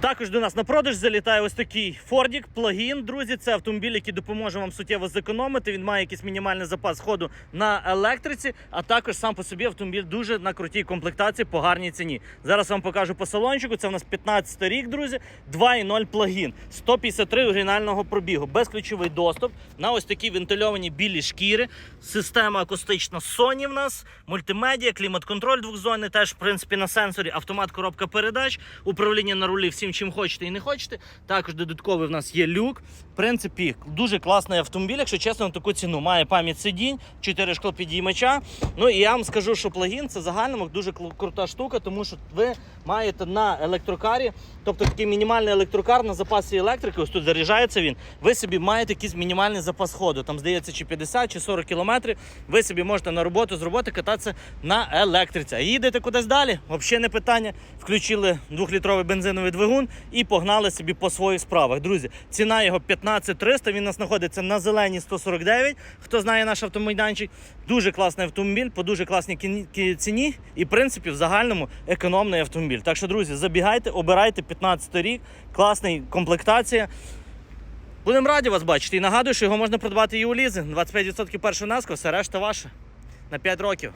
Також до нас на продаж залітає ось такий Fordік, плагін. Друзі, це автомобіль, який допоможе вам суттєво зекономити. Він має якийсь мінімальний запас ходу на електриці, а також сам по собі автомобіль дуже на крутій комплектації по гарній ціні. Зараз вам покажу по салончику. Це у нас 15 рік, друзі. 2.0 плагін, 153 оригінального пробігу, безключовий доступ на ось такі вентильовані білі шкіри. Система акустична Sony в нас, мультимедіа, клімат-контроль двохзонний, теж в принципі на сенсорі, автомат, коробка передач, управління на рулі всім, чим хочете і не хочете. Також додатковий в нас є люк. В принципі, дуже класний автомобіль, якщо чесно, на таку ціну. Має пам'ять сидінь, 4 шкло підіймача. Ну і я вам скажу, що плагін це загальному дуже крута штука, тому що ви маєте на електрокарі, тобто такий мінімальний електрокар на запасі електрики, ось тут заряджається він. Ви собі маєте якийсь мінімальний запас ходу. Там здається, чи 50, чи 40 кілометрів. Ви собі можете на роботу з роботи кататися на електриці. А їдете кудись далі? Взагалі не питання. Включили двохлітровий бензиновий двигун і погнали собі по своїх справах. Друзі, ціна його 15 300. Він у нас знаходиться на зеленій 149. Хто знає наш автомайданчик, дуже класний автомобіль по дуже класній ціні. І в принципі в загальному економний автомобіль. Так що, друзі, забігайте, обирайте 15 рік, класний комплектація. Будемо раді вас бачити. І нагадую, що його можна придбати і у лізинг. 25% першого наску, все решта ваше на 5 років.